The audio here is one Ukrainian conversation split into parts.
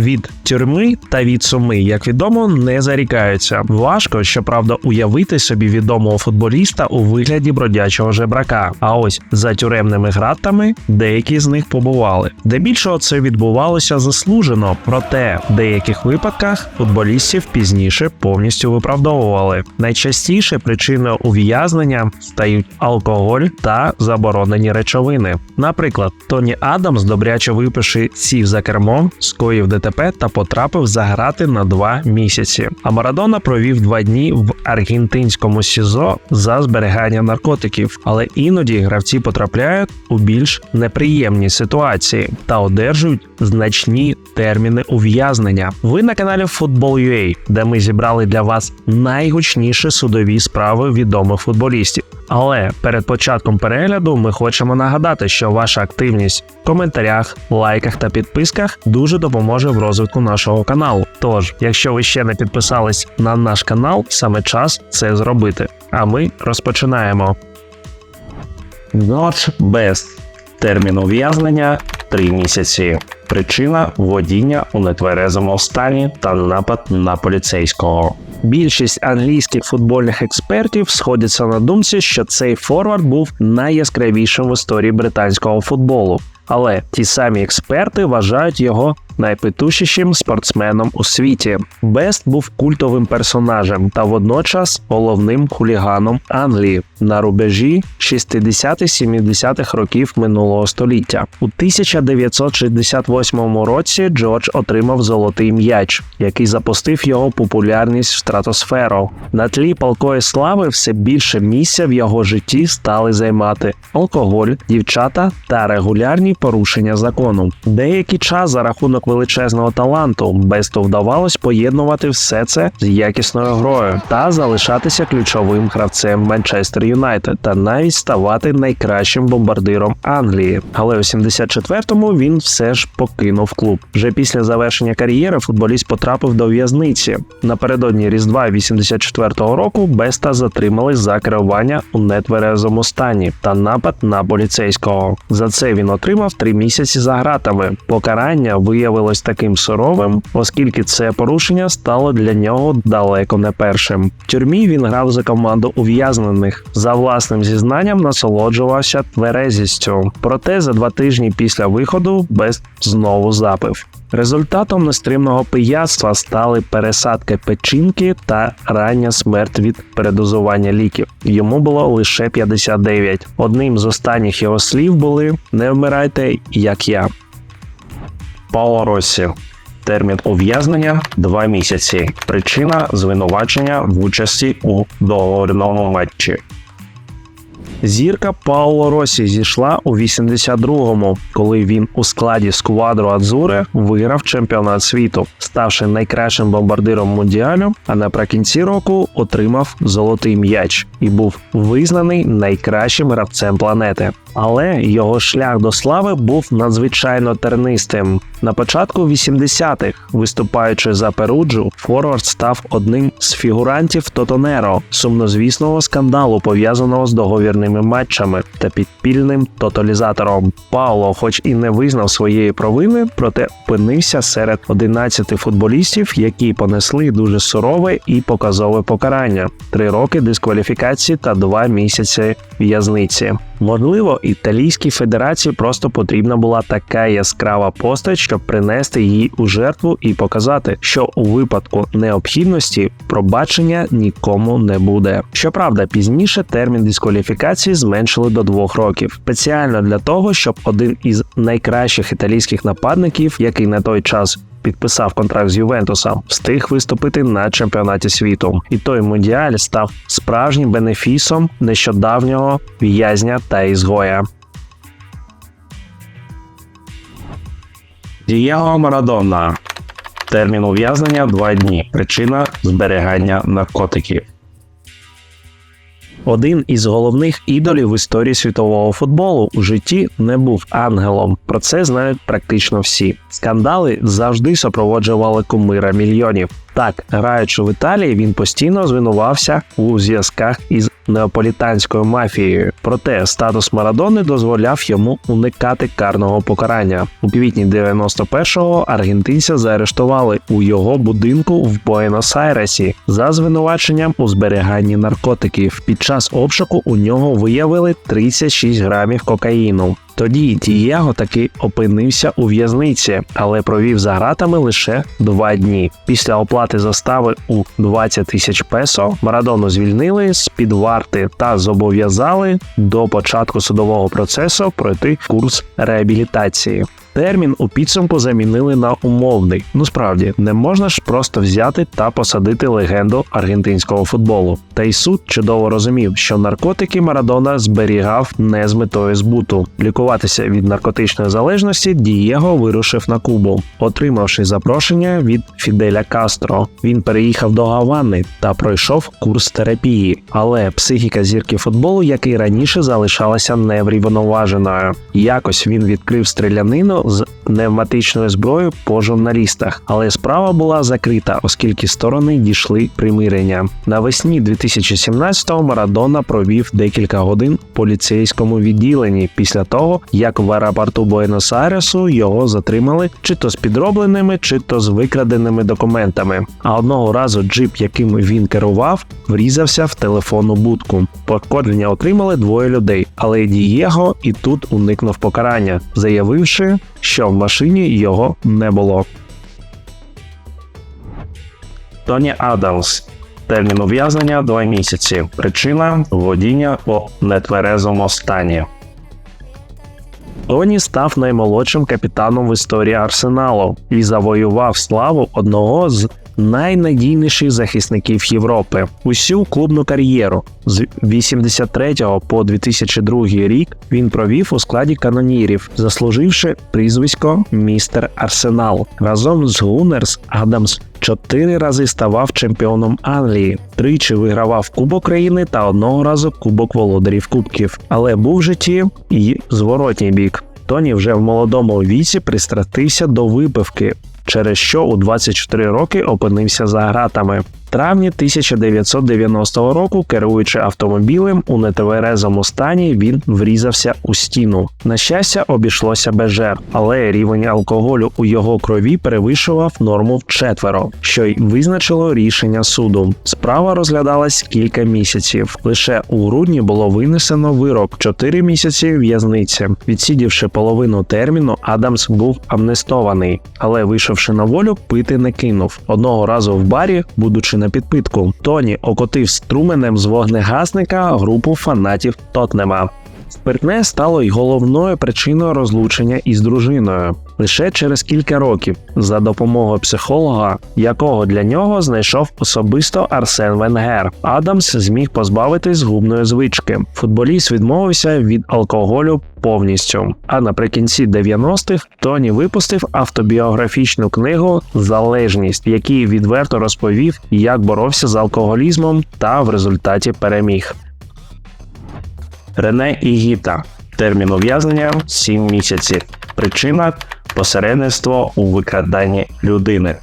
Від тюрми та від суми, як відомо, не зарікаються. Важко, щоправда, уявити собі відомого футболіста у вигляді бродячого жебрака. А ось за тюремними гратами деякі з них побували. Дебільшого це відбувалося заслужено, проте в деяких випадках футболістів пізніше повністю виправдовували. Найчастіше причиною ув'язнення стають алкоголь та заборонені речовини. Наприклад, Тоні Адамс, добряче випивши, сів за кермо, скоїв ДТП та потрапив за грати на два місяці. А Марадона провів два дні в аргентинському СІЗО за зберігання наркотиків, але іноді гравці потрапляють у більш неприємні ситуації та одержують значні терміни ув'язнення. Ви на каналі Football.ua, де ми зібрали для вас найгучніші судові справи відомих футболістів. Але перед початком перегляду ми хочемо нагадати, що ваша активність в коментарях, лайках та підписках дуже допоможе в розвитку нашого каналу. Тож, якщо ви ще не підписались на наш канал, саме час це зробити. А ми розпочинаємо. Not best. Термін ув'язнення 3 місяці. Причина водіння у нетверезому стані та напад на поліцейського. Більшість англійських футбольних експертів сходяться на думці, що цей форвард був найяскравішим в історії британського футболу. Але ті самі експерти вважають його найпетушішим спортсменом у світі. Бест був культовим персонажем та водночас головним хуліганом Англії на рубежі 60-70-х років минулого століття. У 1968 році Джордж отримав золотий м'яч, який запустив його популярність в стратосферу. На тлі палкої слави все більше місця в його житті стали займати алкоголь, дівчата та регулярні порушення закону. Деякий час за рахунок величезного таланту Бесту вдавалось поєднувати все це з якісною грою та залишатися ключовим гравцем Манчестер Юнайтед та навіть ставати найкращим бомбардиром Англії. Але у 74-му він все ж покинув клуб. Вже після завершення кар'єри футболіст потрапив до в'язниці. Напередодні Різдва 84-го року Беста затримали за керування у нетверезому стані та напад на поліцейського. За це він отримав три місяці за гратами. Покарання виявилось таким суровим, оскільки це порушення стало для нього далеко не першим. В тюрмі він грав за команду ув'язнених. За власним зізнанням насолоджувався тверезістю. Проте за два тижні після виходу Бест знову запив. Результатом нестримного пияцтва стали пересадки печінки та рання смерть від передозування ліків. Йому було лише 59. Одним з останніх його слів були: не вмирайте, як я. Пауло. Термін ув'язнення 2 місяці. Причина звинувачення в участі у договорному матчі. Зірка Пауло Росі зійшла у 82-му, коли він у складі сквадру Адзуре виграв чемпіонат світу, ставши найкращим бомбардиром мундіалю. А наприкінці року отримав золотий м'яч і був визнаний найкращим гравцем планети. Але його шлях до слави був надзвичайно тернистим. На початку 80-х, виступаючи за Перуджу, Форвард став одним з фігурантів Тотонеро, сумнозвісного скандалу, пов'язаного з договірними матчами та підпільним тоталізатором. Пауло, хоч і не визнав своєї провини, проте опинився серед 11 футболістів, які понесли дуже сурове і показове покарання: три роки дискваліфікації та два місяці в'язниці. Можливо, італійській федерації просто потрібна була така яскрава постать, щоб принести її у жертву і показати, що у випадку необхідності пробачення нікому не буде. Щоправда, пізніше термін дискваліфікації зменшили до двох років, спеціально для того, щоб один із найкращих італійських нападників, який на той час підписав контракт з Ювентусом, встиг виступити на чемпіонаті світу. І той мундіаль став справжнім бенефісом нещодавнього в'язня та ізгоя. Дієго Марадона. Термін ув'язнення 2 дні. Причина зберігання наркотиків. Один із головних ідолів в історії світового футболу у житті не був ангелом. Про це знають практично всі. Скандали завжди супроводжували кумира мільйонів. Так, граючи в Італії, він постійно звинувався у зв'язках із неаполітанською мафією. Проте статус Марадони дозволяв йому уникати карного покарання. У квітні 91-го аргентинця заарештували у його будинку в Буенос-Айресі за звинуваченням у зберіганні наркотиків. Під час обшуку у нього виявили 36 грамів кокаїну. Тоді Дієго таки опинився у в'язниці, але провів за гратами лише два дні. Після оплати застави у 20 тисяч песо Марадону звільнили з під варти та зобов'язали до початку судового процесу пройти курс реабілітації. Термін у підсумку замінили на умовний. Ну справді не можна ж просто взяти та посадити легенду аргентинського футболу. Та й суд чудово розумів, що наркотики Марадона зберігав не з метою збуту. Лікуватися від наркотичної залежності Дієго вирушив на Кубу, отримавши запрошення від Фіделя Кастро. Він переїхав до Гавани та пройшов курс терапії. Але психіка зірки футболу, як і раніше, залишалася неврівноваженою. Якось він відкрив стрілянину з пневматичною зброєю по журналістах, але справа була закрита, оскільки сторони дійшли примирення. Навесні 2017-го Марадона провів декілька годин в поліцейському відділенні після того, як в аеропорту Буенос-Айресу його затримали чи то з підробленими, чи то з викраденими документами. А одного разу джип, яким він керував, врізався в телефонну будку. Пошкодження отримали двоє людей, але Дієго і тут уникнув покарання, заявивши, що в машині його не було. Тоні Адамс. Термін ув'язнення 2 місяці. Причина водіння у нетверезому стані. Тоні став наймолодшим капітаном в історії Арсеналу і завоював славу одного з найнадійніших захисників Європи. Усю клубну кар'єру з 83 по 2002 рік він провів у складі канонірів, заслуживши прізвисько Містер Арсенал. Разом з Гунерс Адамс чотири рази ставав чемпіоном Англії, тричі вигравав Кубок країни та одного разу Кубок володарів Кубків. Але був в житті і зворотній бік. Тоні вже в молодому віці пристрастився до випивки, через що у 24 роки опинився за гратами. Травні 1990 року, керуючи автомобілем у нетверезому стані, він врізався у стіну. На щастя, обійшлося без жертв, але рівень алкоголю у його крові перевищував норму в четверо, що й визначило рішення суду. Справа розглядалась кілька місяців. Лише у грудні було винесено вирок 4 місяці в'язниці. Відсідівши половину терміну, Адамс був амнестований, але вийшовши на волю, пити не кинув. Одного разу в барі, будучи на підпитку, Тоні окотив струменем з вогнегасника групу фанатів Тотнема. Спиртне стало й головною причиною розлучення із дружиною лише через кілька років за допомогою психолога, якого для нього знайшов особисто Арсен Венгер. Адамс зміг позбавитись згубної звички. Футболіст відмовився від алкоголю повністю. А наприкінці 90-х Тоні випустив автобіографічну книгу Залежність, в якій відверто розповів, як боровся з алкоголізмом та в результаті переміг. Рене Ігіта. Термін ув'язнення 7 місяців. Причина посередництво у викраданні людини.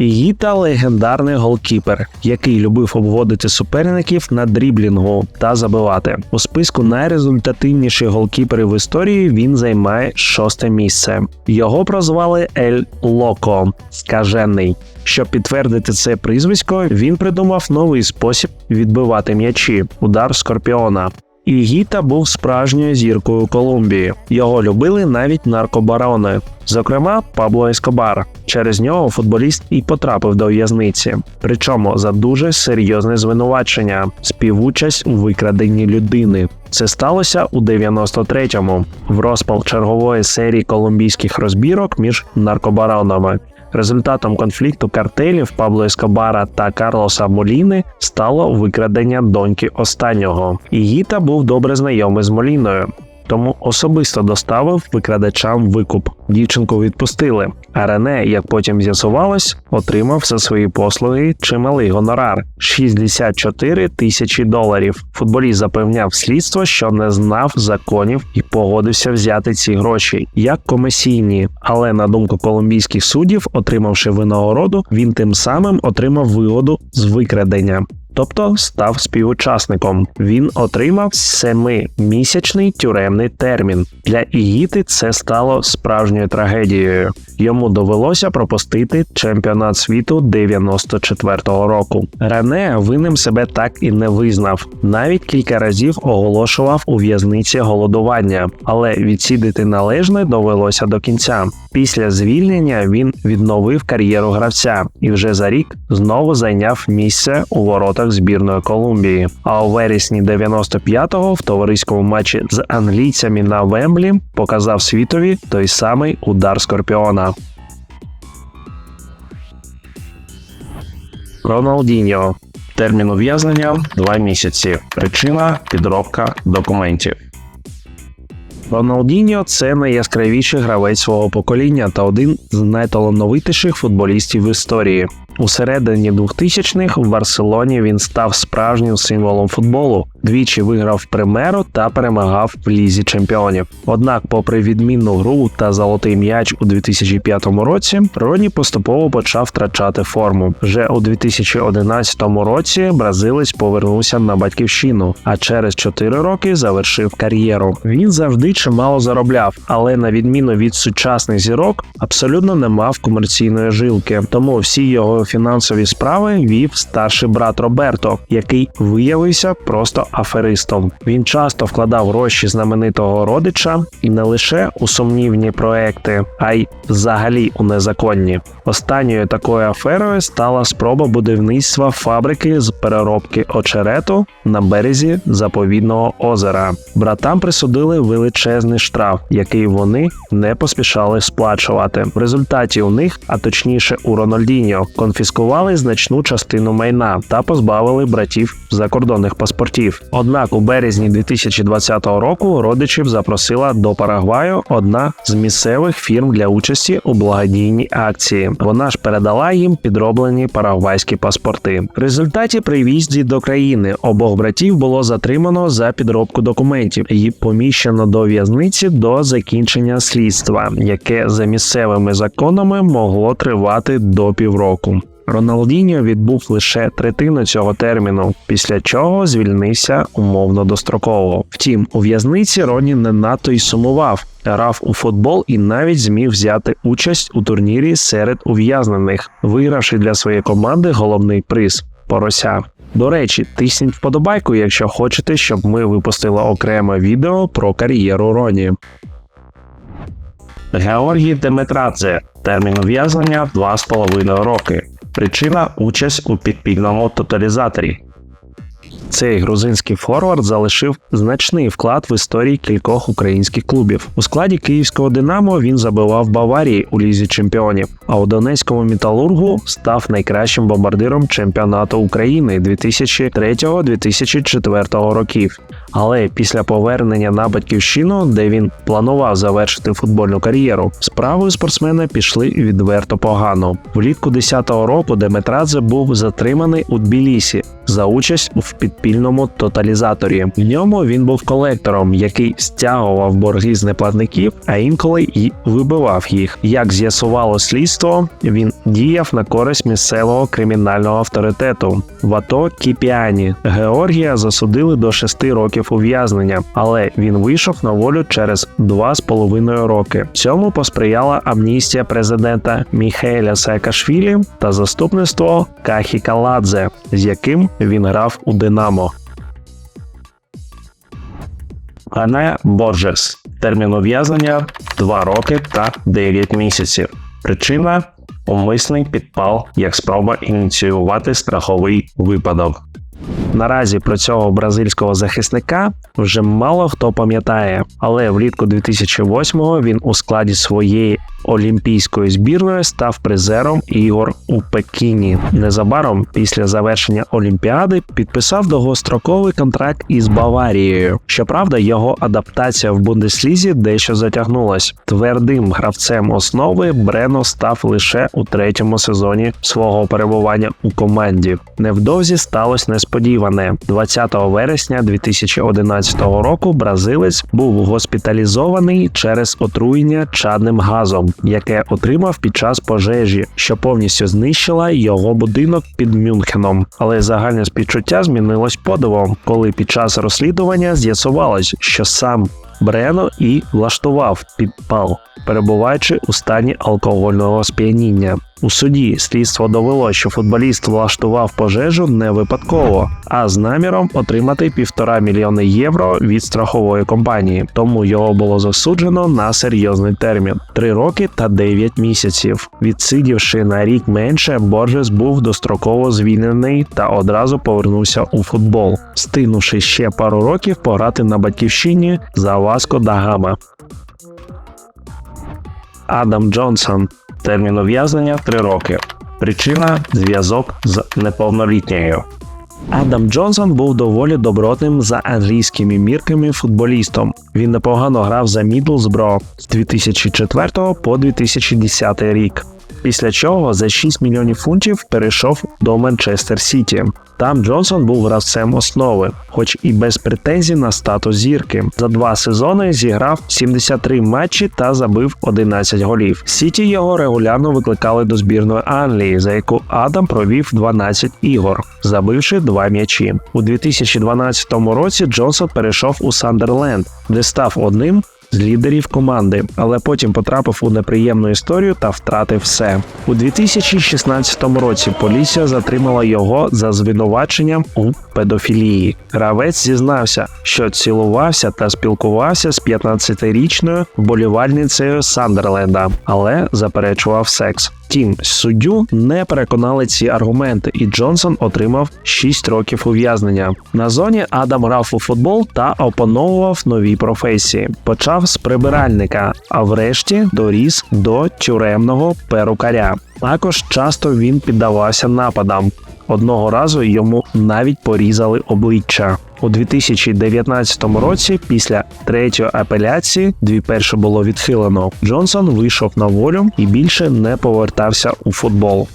Ігіта легендарний голкіпер, який любив обводити суперників на дріблінгу та забивати. У списку найрезультативніших голкіперів в історії він займає шосте місце. Його прозвали Ель Локо скажений. Щоб підтвердити це прізвисько, він придумав новий спосіб відбивати м'ячі удар скорпіона. Ігіта був справжньою зіркою Колумбії. Його любили навіть наркобарони, зокрема Пабло Ескобар. Через нього футболіст і потрапив до в'язниці, причому за дуже серйозне звинувачення співучасть у викраденні людини. Це сталося у 93-му, в розпал чергової серії колумбійських розбірок між наркобаронами. Результатом конфлікту картелів Пабло Ескобара та Карлоса Моліни стало викрадення доньки останнього. Ігіта був добре знайомий з Моліною. Тому особисто доставив викрадачам викуп. Дівчинку відпустили. А Рене, як потім з'ясувалось, отримав за свої послуги чималий гонорар 64 тисячі доларів. Футболіст запевняв слідство, що не знав законів і погодився взяти ці гроші як комісійні. Але на думку колумбійських суддів, отримавши винагороду, він тим самим отримав вигоду з викрадення. Тобто став співучасником. Він отримав семимісячний тюремний термін. Для Ігіти це стало справжньою трагедією. Йому довелося пропустити чемпіонат світу 94-го року. Рене винним себе так і не визнав. Навіть кілька разів оголошував у в'язниці голодування, але відсідити належне довелося до кінця. Після звільнення він відновив кар'єру гравця і вже за рік знову зайняв місце у воротах збірної Колумбії. А у вересні 95-го в товариському матчі з англійцями на Вемблі показав світові той самий удар Скорпіона. Роналдіньо. Термін ув'язнення 2 місяці. Причина підробка документів. Роналдіньо це найяскравіший гравець свого покоління та один з найталановитіших футболістів в історії. У середині 2000-х в Барселоні він став справжнім символом футболу. Двічі виграв примеру та перемагав в лізі чемпіонів. Однак, попри відмінну гру та золотий м'яч у 2005 році, Роні поступово почав втрачати форму. Вже у 2011 році бразилець повернувся на батьківщину, а через 4 роки завершив кар'єру. Він завжди чимало заробляв, але на відміну від сучасних зірок, абсолютно не мав комерційної жилки. Тому всі його фінансові справи вів старший брат Роберто, який виявився просто аферистом. Він часто вкладав гроші знаменитого родича і не лише у сумнівні проекти, а й взагалі у незаконні. Останньою такою аферою стала спроба будівництва фабрики з переробки очерету на березі заповідного озера. Братам присудили величезний штраф, який вони не поспішали сплачувати. В результаті у них, а точніше у Рональдіньо, конфіскували значну частину майна та позбавили братів закордонних паспортів. Однак у березні 2020 року родичів запросила до Парагваю одна з місцевих фірм для участі у благодійній акції. Вона ж передала їм підроблені парагвайські паспорти. В результаті при в'їзді до країни обох братів було затримано за підробку документів і поміщено до в'язниці до закінчення слідства, яке за місцевими законами могло тривати до півроку. Роналдіньо відбув лише третину цього терміну, після чого звільнився умовно достроково. Втім, у в'язниці Роні не надто й сумував, грав у футбол і навіть зміг взяти участь у турнірі серед ув'язнених, вигравши для своєї команди головний приз порося. До речі, тисніть вподобайку, якщо хочете, щоб ми випустили окреме відео про кар'єру Роні. Георгій Деметрадзе. Термін ув'язнення 2,5 роки. Причина участь у підпільному тоталізаторі. Цей грузинський форвард залишив значний вклад в історії кількох українських клубів. У складі київського Динамо він забивав Баварії у лізі чемпіонів, а у Донецькому металургу став найкращим бомбардиром чемпіонату України 2003-2004 років. Але після повернення на батьківщину, де він планував завершити футбольну кар'єру, справи спортсмена пішли відверто погано. Влітку 10-го року Деметрадзе був затриманий у Тбілісі за участь у підпільному тоталізаторі. В ньому він був колектором, який стягував борги з неплатників, а інколи і вибивав їх. Як з'ясувало слідство, він діяв на користь місцевого кримінального авторитету. В АТО Кіпіані Георгія засудили до 6 років ув'язнення, але він вийшов на волю через 2,5 роки. Цьому посприяла амністія президента Міхеля Саакашвілі та заступництво Кахі Каладзе, з яким він грав у Динамо. Ане Борджес. Термін ув'язнення 2 роки та 9 місяців. Причина умисний підпал як спроба ініціювати страховий випадок. Наразі про цього бразильського захисника вже мало хто пам'ятає, але влітку 2008-го він у складі своєї олімпійської збірної став призером ігор у Пекіні. Незабаром після завершення Олімпіади підписав довгостроковий контракт із Баварією. Щоправда, його адаптація в Бундеслізі дещо затягнулась. Твердим гравцем основи Брено став лише у третьому сезоні свого перебування у команді. Невдовзі сталося несподіване. 20 вересня 2011 року бразилець був госпіталізований через отруєння чадним газом, яке отримав під час пожежі, що повністю знищила його будинок під Мюнхеном. Але загальне співчуття змінилось подивом, коли під час розслідування з'ясувалось, що сам Брено і влаштував підпал, перебуваючи у стані алкогольного сп'яніння. У суді слідство довело, що футболіст влаштував пожежу не випадково, а з наміром отримати півтора мільйони євро від страхової компанії. Тому його було засуджено на серйозний термін три роки та 9 місяців. Відсидівши на рік менше, Боржес був достроково звільнений та одразу повернувся у футбол, стигнувши ще пару років пограти на батьківщині за Васко да Гама. Адам Джонсон. Термін ув'язнення 3 роки. Причина зв'язок з неповнолітньою. Адам Джонсон був доволі добротним за англійськими мірками футболістом. Він непогано грав за Мідлсбро з 2004 по 2010 рік. Після чого за 6 мільйонів фунтів перейшов до Манчестер Сіті. Там Джонсон був гравцем основи, хоч і без претензій на статус зірки. За два сезони зіграв 73 матчі та забив 11 голів. Сіті його регулярно викликали до збірної Англії, за яку Адам провів 12 ігор, забивши два м'ячі. У 2012 році Джонсон перейшов у Сандерленд, де став одним з лідерів команди, але потім потрапив у неприємну історію та втратив все. У 2016 році поліція затримала його за звинуваченням у педофілії. Гравець зізнався, що цілувався та спілкувався з 15-річною вболівальницею Сандерленда, але заперечував секс. Втім, суддю не переконали ці аргументи, і Джонсон отримав 6 років ув'язнення. На зоні Адам грав у футбол та опановував нові професії. Почав з прибиральника, а врешті доріс до тюремного перукаря. Також часто він піддавався нападам. Одного разу йому навіть порізали обличчя. У 2019 році, після третьої апеляції, дві перші було відхилено. Джонсон вийшов на волю і більше не повертався у футбол.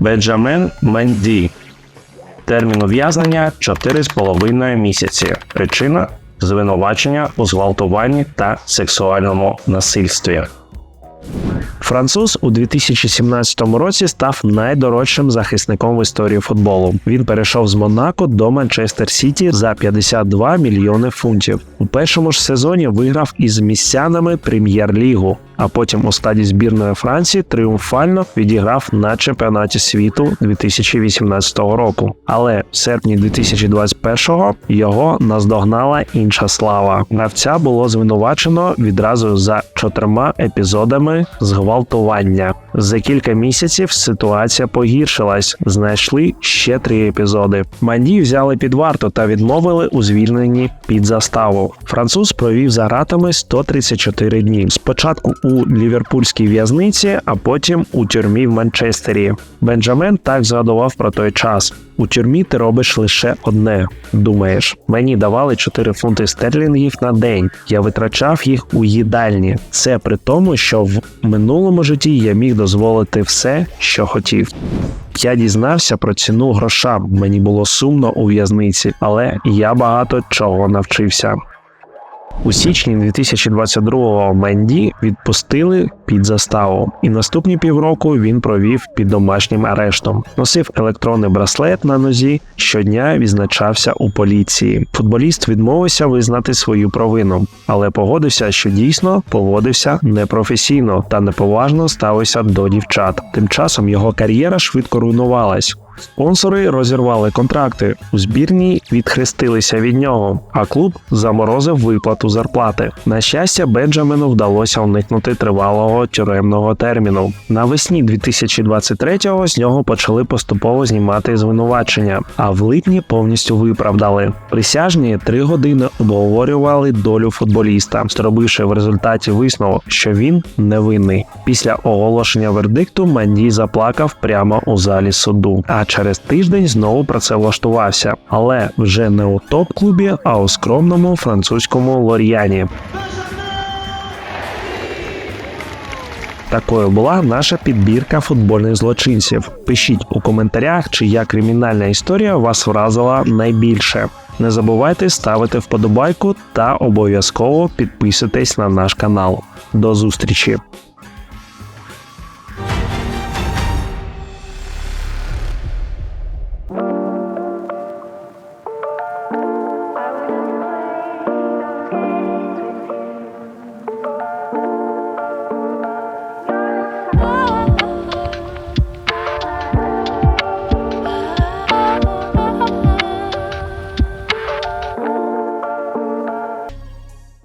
Бенджамен Менді. Термін ув'язнення 4,5 місяці. Причина звинувачення у зґвалтуванні та сексуальному насильстві. Француз у 2017 році став найдорожчим захисником в історії футболу. Він перейшов з Монако до Манчестер Сіті за 52 мільйони фунтів. У першому ж сезоні виграв із містянами прем'єр-лігу. А потім у стаді збірної Франції тріумфально відіграв на чемпіонаті світу 2018 року. Але в серпні 2021-го його наздогнала інша слава. Гравця було звинувачено відразу за чотирма епізодами зґвалтування. За кілька місяців ситуація погіршилась. Знайшли ще три епізоди. Манді взяли під варту та відмовили у звільненні під заставу. Француз провів за гратами 134 дні. Спочатку у ліверпульській в'язниці, а потім у тюрмі в Манчестері. Бенджамен так згадував про той час. У тюрмі ти робиш лише одне. Думаєш, мені давали 4 фунти стерлінгів на день. Я витрачав їх у їдальні. Це при тому, що в минулому житті я міг дозволити все, що хотів. Я дізнався про ціну гроша. Мені було сумно у в'язниці, але я багато чого навчився. У січні 2022-го Менді відпустили під заставу, і наступні півроку він провів під домашнім арештом. Носив електронний браслет на нозі. Щодня відзначався у поліції. Футболіст відмовився визнати свою провину, але погодився, що дійсно поводився непрофесійно та неповажно ставився до дівчат. Тим часом його кар'єра швидко руйнувалась. Спонсори розірвали контракти. У збірній відхрестилися від нього, а клуб заморозив виплату зарплати. На щастя, Бенджаміну вдалося уникнути тривалого тюремного терміну. Навесні 2023-го з нього почали поступово знімати звинувачення, а в липні повністю виправдали. Присяжні три години обговорювали долю футболіста, зробивши в результаті висновок, що він невинний. Після оголошення вердикту Манді заплакав прямо у залі суду. А через тиждень знову працевлаштувався, але вже не у топ-клубі, а у скромному французькому Лор'яні. Такою була наша підбірка футбольних злочинців. Пишіть у коментарях, чия кримінальна історія вас вразила найбільше. Не забувайте ставити вподобайку та обов'язково підписуйтесь на наш канал. До зустрічі!